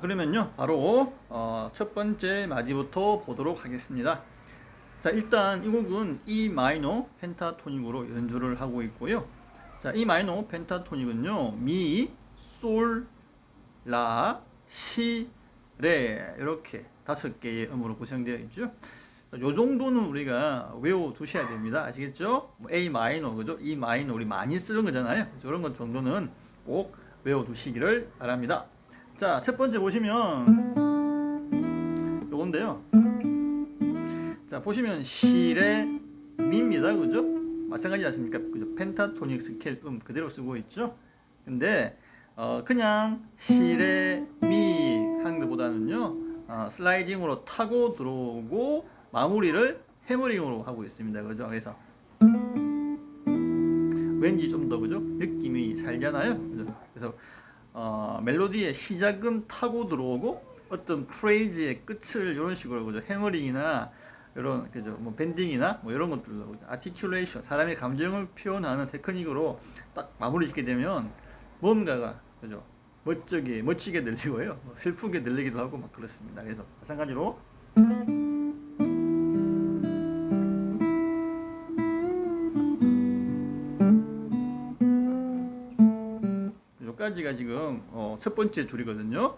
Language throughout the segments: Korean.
자 그러면요 바로 어, 첫 번째 마디부터 보도록 하겠습니다. 자 일단 이 곡은 E 마이너 펜타토닉으로 연주를 하고 있고요. 자 E 마이너 펜타토닉은요 미, 솔, 라, 시, 레 이렇게 다섯 개의 음으로 구성되어 있죠. 자, 요 정도는 우리가 외워 두셔야 됩니다. 아시겠죠? 뭐 A 마이너 그죠? E 마이너 우리 많이 쓰는 거잖아요. 이런 것 정도는 꼭 외워 두시기를 바랍니다 자, 첫 번째 보시면 요건데요. 자, 보시면 시레 미입니다. 그죠? 마찬가지지 않습니까? 그죠? 펜타토닉 스케일 음 그대로 쓰고 있죠. 근데 어, 그냥 시레 미 하는 것보다는요. 어, 슬라이딩으로 타고 들어오고 마무리를 해머링으로 하고 있습니다. 그죠? 그래서 왠지 좀 더 그죠? 느낌이 살잖아요. 그죠? 그래서 어, 멜로디의 시작은 타고 들어오고 어떤 프레이즈의 끝을 이런 식으로 그죠 해머링이나 이런 그죠 뭐 밴딩이나 뭐 이런 것들로 그죠? 아티큘레이션 사람의 감정을 표현하는 테크닉으로 딱 마무리 짓게 되면 뭔가가 그죠 멋지게 멋지게 들리고요 뭐 슬프게 들리기도 하고 막 그렇습니다 그래서 마찬가지로 여기까지가 지금 어, 첫 번째 줄이거든요.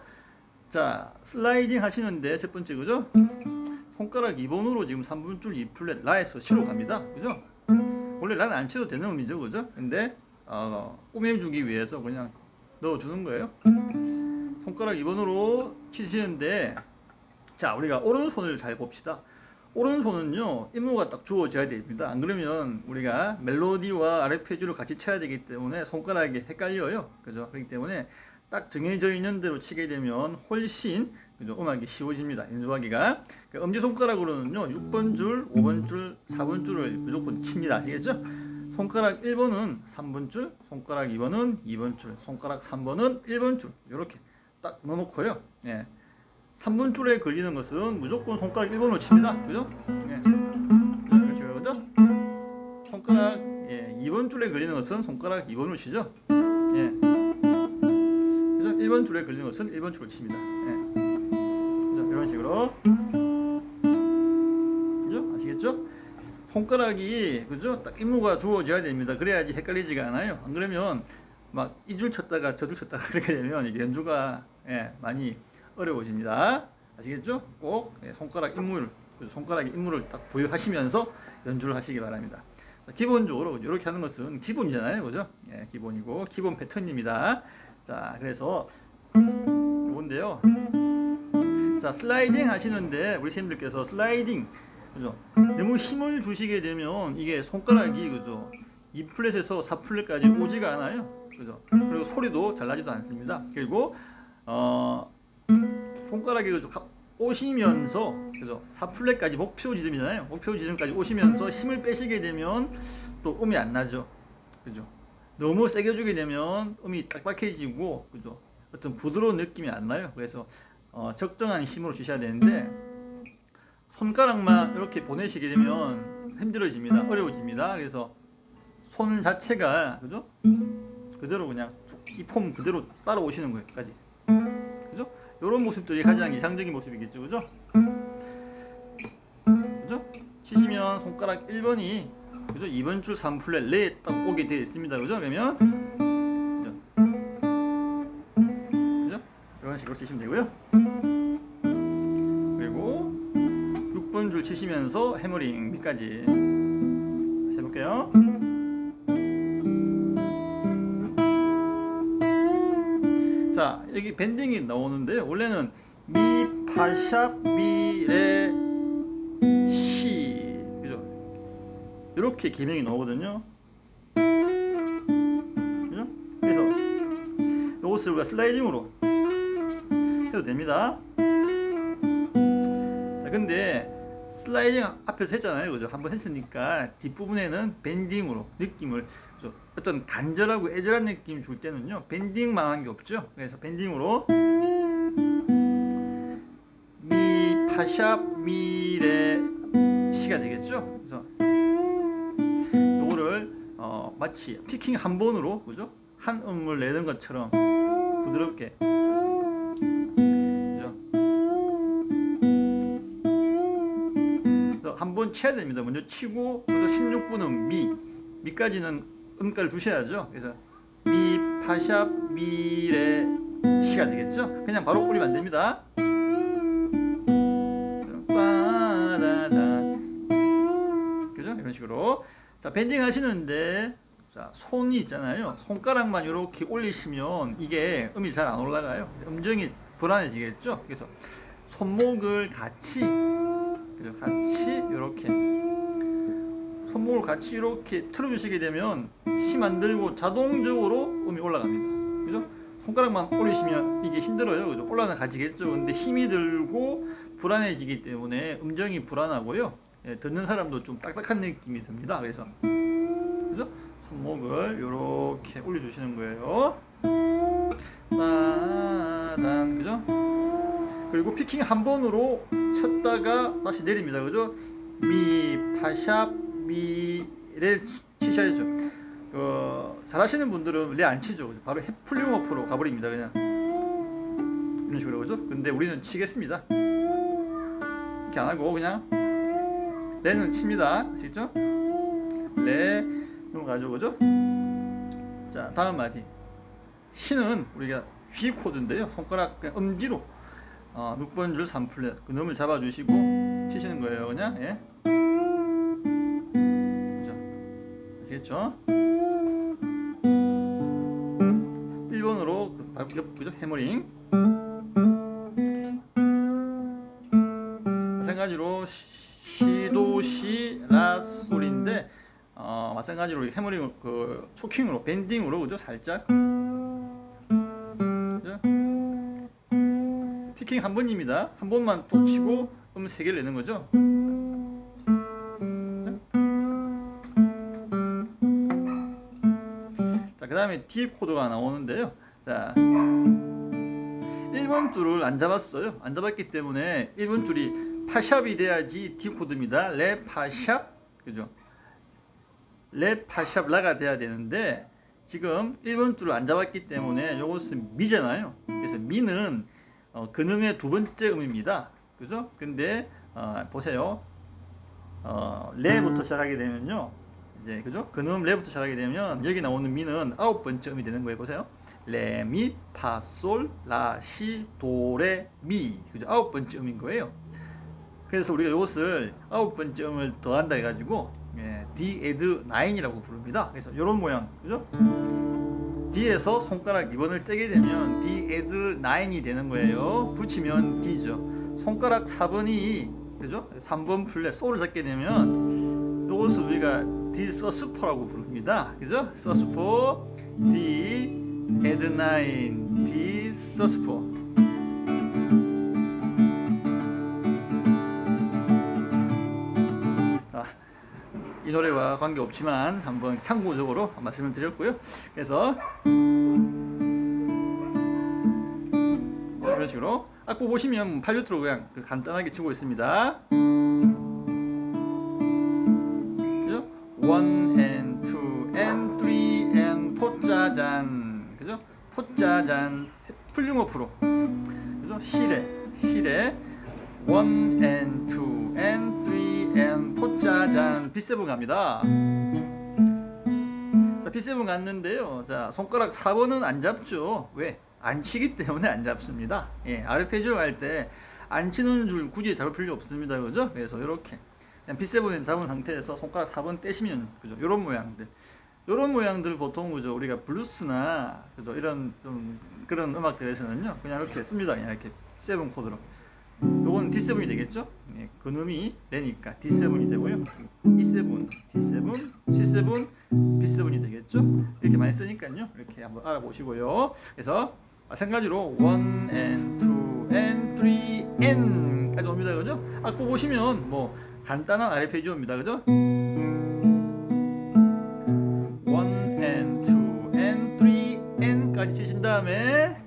자, 슬라이딩 하시는데 첫 번째 그죠? 손가락 2번으로 지금 3분 줄 2 플랫 라에서 시로 갑니다. 그죠? 원래 라는 안 쳐도 되는 음이죠. 그죠? 근데 어, 꾸며주기 위해서 그냥 넣어주는 거예요. 손가락 2번으로 치시는데 자, 우리가 오른손을 잘 봅시다. 오른손은요 임무가 딱 주어져야 됩니다. 안 그러면 우리가 멜로디와 아르페지오를 같이 쳐야 되기 때문에 손가락이 헷갈려요. 그죠? 그렇기 때문에 딱 정해져 있는 대로 치게 되면 훨씬 그죠? 음악이 쉬워집니다. 연주하기가. 그 엄지손가락으로는요 6번 줄 5번 줄 4번 줄을 무조건 칩니다. 아시겠죠? 손가락 1번은 3번 줄 손가락 2번은 2번 줄 손가락 3번은 1번 줄. 이렇게 딱 넣어놓고요. 예. 3분 줄에 걸리는 것은 무조건 손가락 1번으로 칩니다. 그죠? 예. 그렇죠. 그죠? 손가락 예, 2번 줄에 걸리는 것은 손가락 2번으로 치죠. 예. 그죠? 1번 줄에 걸리는 것은 1번 줄로 칩니다. 예. 그죠? 이런 식으로. 그죠? 아시겠죠? 손가락이 그죠? 딱 임무가 주어져야 됩니다. 그래야지 헷갈리지가 않아요. 안 그러면 막 이 줄 쳤다가 저 줄 쳤다가 그렇게 되면 이게 연주가 예, 많이 어려워집니다. 아시겠죠? 꼭 예, 손가락 인물, 손가락 인물을 딱 부여하시면서 연주를 하시기 바랍니다. 자, 기본적으로 이렇게 하는 것은 기본이잖아요, 그죠? 예, 기본이고 기본 패턴입니다. 자, 그래서 이건데요. 자, 슬라이딩 하시는데 우리 선생님들께서 슬라이딩, 그죠? 너무 힘을 주시게 되면 이게 손가락이 그죠? 2플랫에서 4플랫까지 오지가 않아요. 그죠? 그리고 소리도 잘 나지도 않습니다. 그리고 어 손가락이 그죠 오시면서 그죠 4플랫까지 목표 지점이잖아요. 목표 지점까지 오시면서 힘을 빼시게 되면 또 음이 안 나죠. 그죠? 너무 세게 주게 되면 음이 딱딱해지고 그죠? 어떤 부드러운 느낌이 안 나요. 그래서 어, 적정한 힘으로 주셔야 되는데 손가락만 이렇게 보내시게 되면 힘들어집니다. 어려워집니다. 그래서 손 자체가 그죠? 그대로 그냥 이 폼 그대로 따라오시는 거예요 까지. 그죠? 이런 모습들이 가장 이상적인 모습이겠죠, 그죠? 그죠? 치시면 손가락 1번이 그죠? 2번 줄 3플랫 레딱 오게 되어 있습니다, 그죠? 그러면 그죠? 그죠? 이런 식으로 치시면 되고요. 그리고 6번 줄 치시면서 해머링 밑까지 해볼게요. 자 여기 밴딩이 나오는데 원래는 미 파샵 미레 시 그죠? 이렇게 기능이 나오거든요. 그죠? 그래서 이것을 우리가 슬라이딩으로 해도 됩니다. 자 근데 슬라이딩 앞에서 했잖아요. 그죠? 한번 했으니까 뒷부분에는 밴딩으로 느낌을 좀 어떤 간절하고 애절한 느낌 줄 때는요. 밴딩만 한 게 없죠. 그래서 밴딩으로 미 파샵 미레 시가 되겠죠. 그래서 요거를 어, 마치 피킹 한 번으로 그죠? 한 음을 내는 것처럼 부드럽게 한번 쳐야 됩니다. 먼저 치고 그래서 16분은 미 미까지는 음가를 주셔야죠. 그래서 미 파샵 미레 시가 되겠죠. 그냥 바로 올리면 안 됩니다. 그죠? 이런 식으로 자 밴딩 하시는데 자 손이 있잖아요. 손가락만 이렇게 올리시면 이게 음이 잘 안 올라가요. 음정이 불안해지겠죠. 그래서 손목을 같이 같이 이렇게 손목을 같이 이렇게 틀어주시게 되면 힘 안 들고 자동적으로 음이 올라갑니다. 그죠? 손가락만 올리시면 이게 힘들어요. 그죠? 올라가 가지겠죠. 근데 힘이 들고 불안해지기 때문에 음정이 불안하고요. 예, 듣는 사람도 좀 딱딱한 느낌이 듭니다. 그래서 그죠? 손목을 이렇게 올려주시는 거예요. 따단 그죠? 그리고 피킹 한 번으로 쳤다가 다시 내립니다. 그죠? 미, 파샵, 미를 치셔야죠. 어, 잘하시는 분들은 레안 치죠. 바로 풀링 어프로 가버립니다. 그냥 이런 식으로 그죠? 근데 우리는 치겠습니다. 이렇게 안 하고 그냥 레는 칩니다. 아시겠죠? 레 넘어가죠, 그죠? 자, 다음 마디. 시는 우리가 G 코드인데요. 손가락 엄지로 어, 6번 줄 3플랫 그 놈을 잡아주시고 치시는 거예요, 그냥. 예. 그죠? 아시겠죠? 1번으로 그, 발- 옆, 그죠? 해머링. 마찬가지로 시- 시도시 라솔인데 어, 마찬가지로 해머링 그 초킹으로 밴딩으로 그죠? 살짝 피킹 한 번입니다. 한 번만 또 치고 음 세 개를 내는 거죠. 자, 그 다음에 D 코드가 나오는데요. 자, 1번 줄을 안 잡았어요. 안 잡았기 때문에 1번 줄이 파샵이 돼야지 D 코드입니다. 레 파샵. 그죠? 레 파샵 라가 돼야 되는데 지금 1번 줄을 안 잡았기 때문에 이것은 미잖아요. 그래서 미는 어, 근음의 두 번째 음입니다. 그죠? 근데 어, 보세요. 어, 레부터 시작하게 되면요. 이제 그죠? 근음 레부터 시작하게 되면 여기 나오는 미는 아홉 번째 음이 되는 거예요. 보세요. 레, 미, 파, 솔, 라, 시, 도, 레, 미. 그죠? 아홉 번째 음인 거예요. 그래서 우리가 이것을 아홉 번째 음을 더한다 해가지고 예, D 에드 9이라고 부릅니다. 그래서 이런 모양, 그죠? D에서 손가락 2번을 떼게 되면 D 에드 9이 되는 거예요. 붙이면 D죠. 손가락 4번이 그죠? 3번 플랫 소를 잡게 되면 이것을 우리가 D 서스포라고 부릅니다. 그죠? 서스포 D 에드 9 D 서스포 이 노래와 관계없지만 한번 참고적으로 말씀을 드렸고요. 그래서 이런 식으로 악보 보시면 팔루트로 그냥 그 간단하게 치고 있습니다. 그죠? one and two and three and 포짜잔 그죠? 포짜잔 풀링어프로 그죠? 시레 시레 one and two and three and 포짜 잔 B7 갑니다. 자, B7 갔는데요. 자, 손가락 4번은 안 잡죠. 왜? 안 치기 때문에 안 잡습니다. 예, 아르페지오 할때안 치는 줄 굳이 잡을 필요 없습니다. 그죠? 그래서 이렇게 그냥 B7을 잡은 상태에서 손가락 4번 떼시면 그죠? 요런 모양들. 요런 모양들 보통 그죠? 우리가 블루스나 그죠? 이런 좀 그런 음악들에서는요. 그냥 이렇게 씁니다. 그냥 이렇게 7 코드로. 요건 D7이 되겠죠? 예, 그놈이 되니까 D7이 되고요. E7, D7, C7, B7이 되겠죠? 이렇게 많이 쓰니까요. 이렇게 한번 알아보시고요. 그래서 마찬가지로 1 and 2 and 3 and까지 옵니다. 그죠? 악보 보시면 뭐 간단한 아르페지오입니다. 그죠? 1 and 2 and 3 and까지 치신 다음에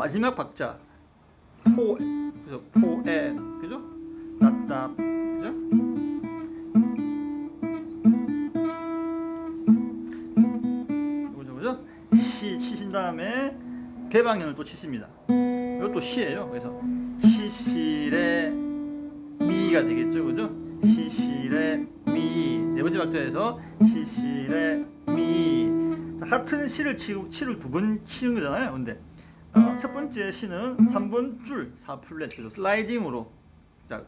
마지막 박자 4 그죠? 4 and 그죠? 따따 그죠? 그죠 그죠? 시 치신 다음에 개방연을 또 치십니다. 이것도 시예요. 그래서 시실의 미가 되겠죠, 그죠? 시실의 미. 네 번째 박자에서 시실의 미. 자, 같은 시를 치고 치를 두 번 치는 거잖아요. 근데 어, 첫 번째 시는 3번 줄 4플랫 그죠? 슬라이딩으로 자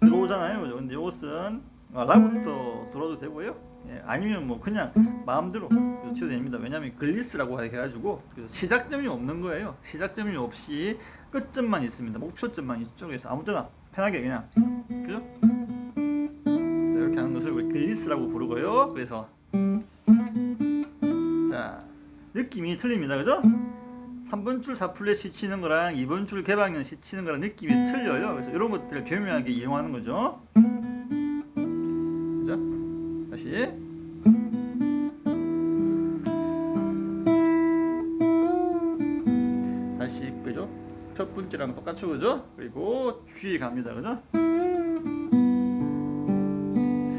들어오잖아요, 그죠? 근데 이것은 아, 라부터 들어도 되고요. 예, 아니면 뭐 그냥 마음대로 치도 됩니다. 왜냐하면 글리스라고 해가지고 그래서 시작점이 없는 거예요. 시작점이 없이 끝점만 있습니다. 목표점만 있죠. 그래서 아무 때나 편하게 그냥 그죠? 자, 이렇게 하는 것을 우리 글리스라고 부르고요. 그래서 자 느낌이 틀립니다. 그죠? 3번 줄 4플랫이 치는 거랑 2번 줄 개방연 시 치는 거랑 느낌이 틀려요. 그래서 이런 것들을 교묘하게 이용하는 거죠. 그죠? 다시 다시 그죠? 첫 번째랑 똑같죠, 그죠? 그리고 G 갑니다, 그죠?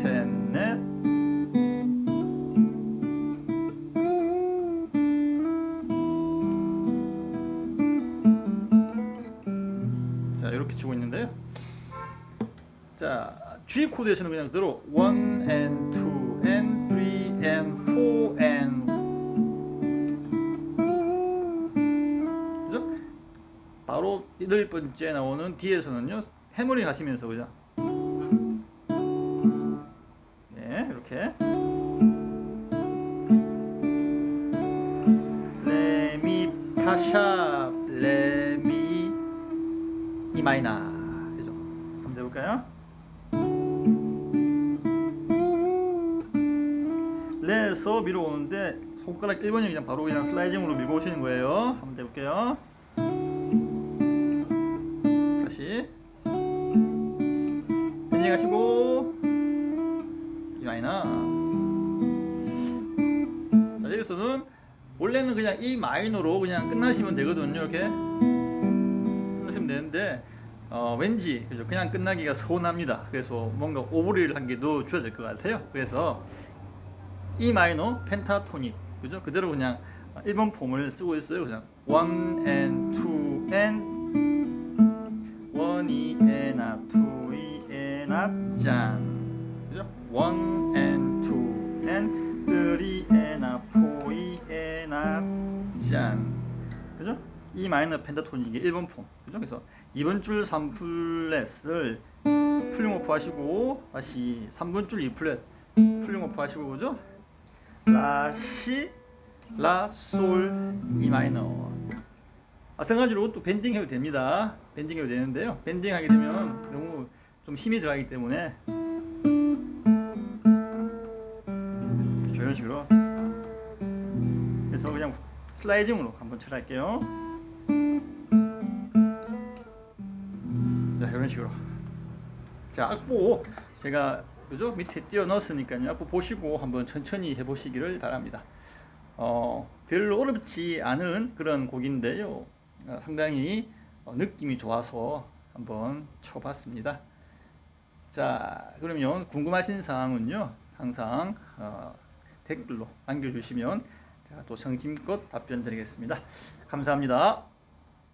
셋, G 코드에서는 그냥 그대로 1 and 2 and 3 and 4 and 그죠? 바로 여덟 번째 나오는 뒤에서는요 해머링 하시면서 그죠? 1번이 그냥 바로 그냥 슬라이딩으로 밀고 오시는 거예요. 한번 해볼게요. 다시. 밴딩 하시고. 이 마이너. 자 여기서는 원래는 그냥 이 마이너로 그냥 끝나시면 되거든요 이렇게. 끝나시면 되는데 어, 왠지 그죠? 그냥 끝나기가 서운합니다. 그래서 뭔가 오버리를 한개더될것 같아요. 그래서 E 마이너 펜타토닉 그죠? 그대로 그냥 1번 폼을 쓰고 있어요 그냥 1 and 2 and 1이 에나 2이 에나 짠 그죠? 1 and 2 and 3 에나 4이 에나 짠 그죠? E 마이너 펜타토닉이 1번 폼 그죠? 그래서 2번 줄 3플랫을 풀링 오프 하시고 다시 3번 줄 2플랫 풀링 오프 하시고 그죠? 라시 라솔 이 마이너. 마찬가지로 또 밴딩 해도 됩니다. 밴딩 해도 되는데요. 밴딩 하게 되면 너무 좀 힘이 들어가기 때문에. 이런 식으로. 그래서 그냥 슬라이딩으로 한번 칠할게요. 자 이런 식으로. 자 악보 제가 그죠? 밑에 띄워 넣었으니까요. 악보 보시고 한번 천천히 해보시기를 바랍니다. 어 별로 어렵지 않은 그런 곡인데요. 어, 상당히 어, 느낌이 좋아서 한번 쳐봤습니다. 자 그러면 궁금하신 사항은요. 항상 어, 댓글로 남겨주시면 제가 또 성심껏 답변 드리겠습니다. 감사합니다